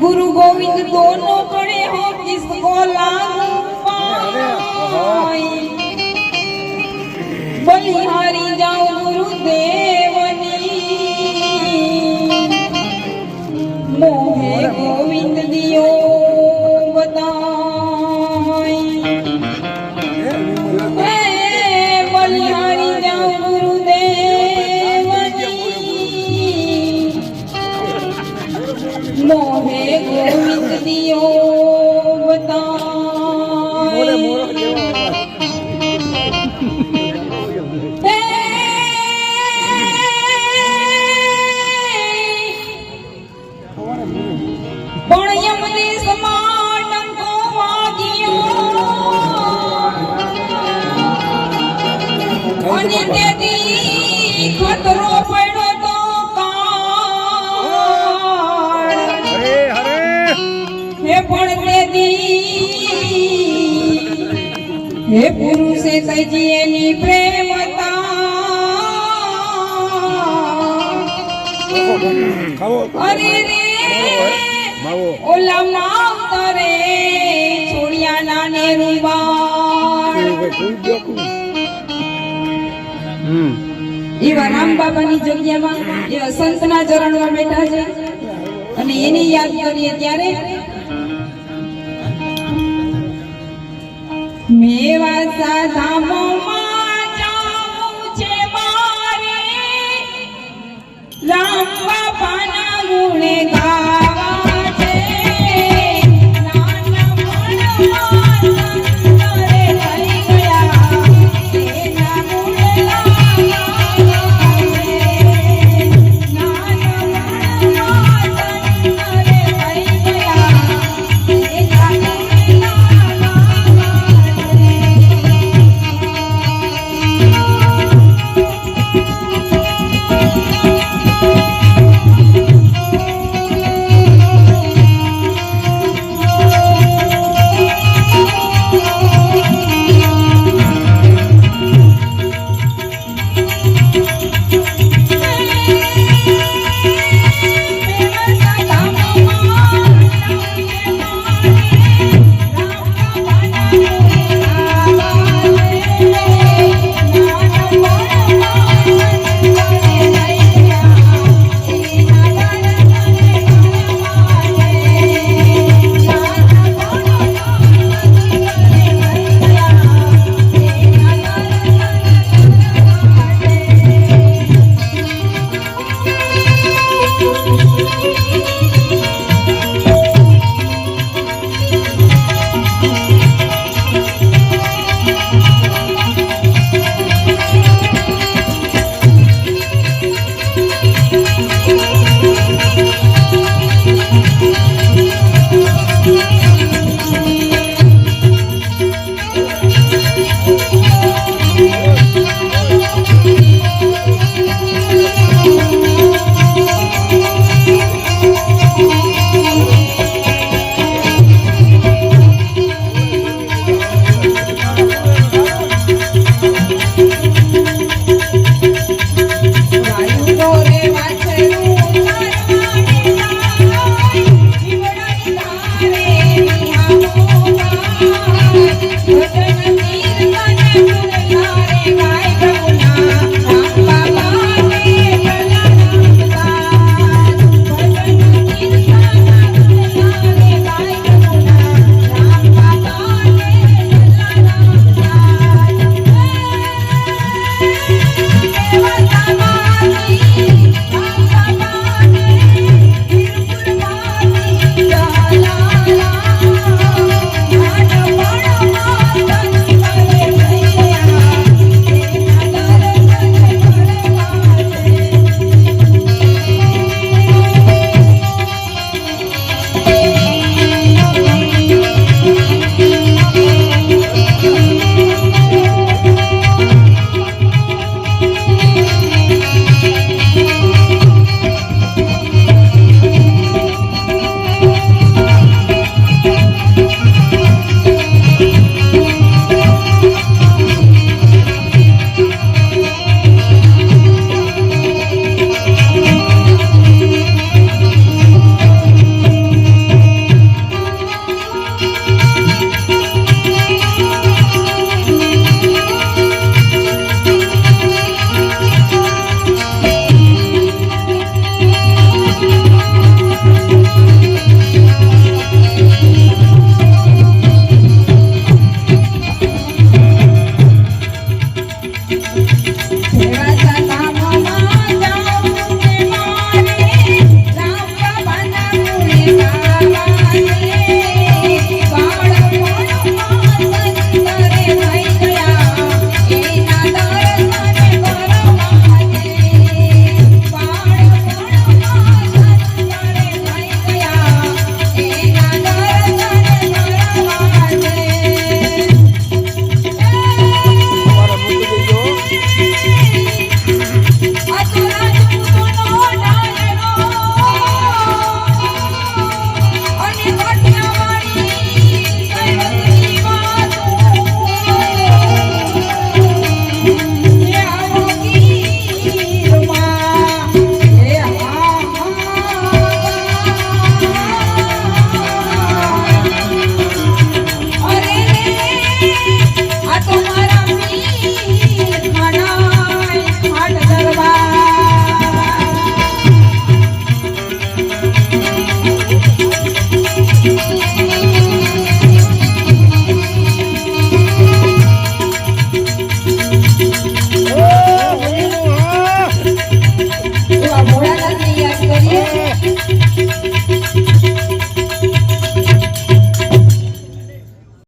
ગુરુ ગોવિંદ કોનો પડે હો કિસકો લાગુ પાઈ બલિહારી જાઓ ગુરુદેવ. અને તેથી ખતરો પડ્યો તો હે પણ તેથી હે પુરુષે સજી એની પ્રેમતા અરે રે ઓલા માવતરે એવા રામ બાબાની જગ્યામાં એવા સંતના ચરણમાં બેઠા છે. અને એની યાદ કરીએ ત્યારે મેવા મારે. રામ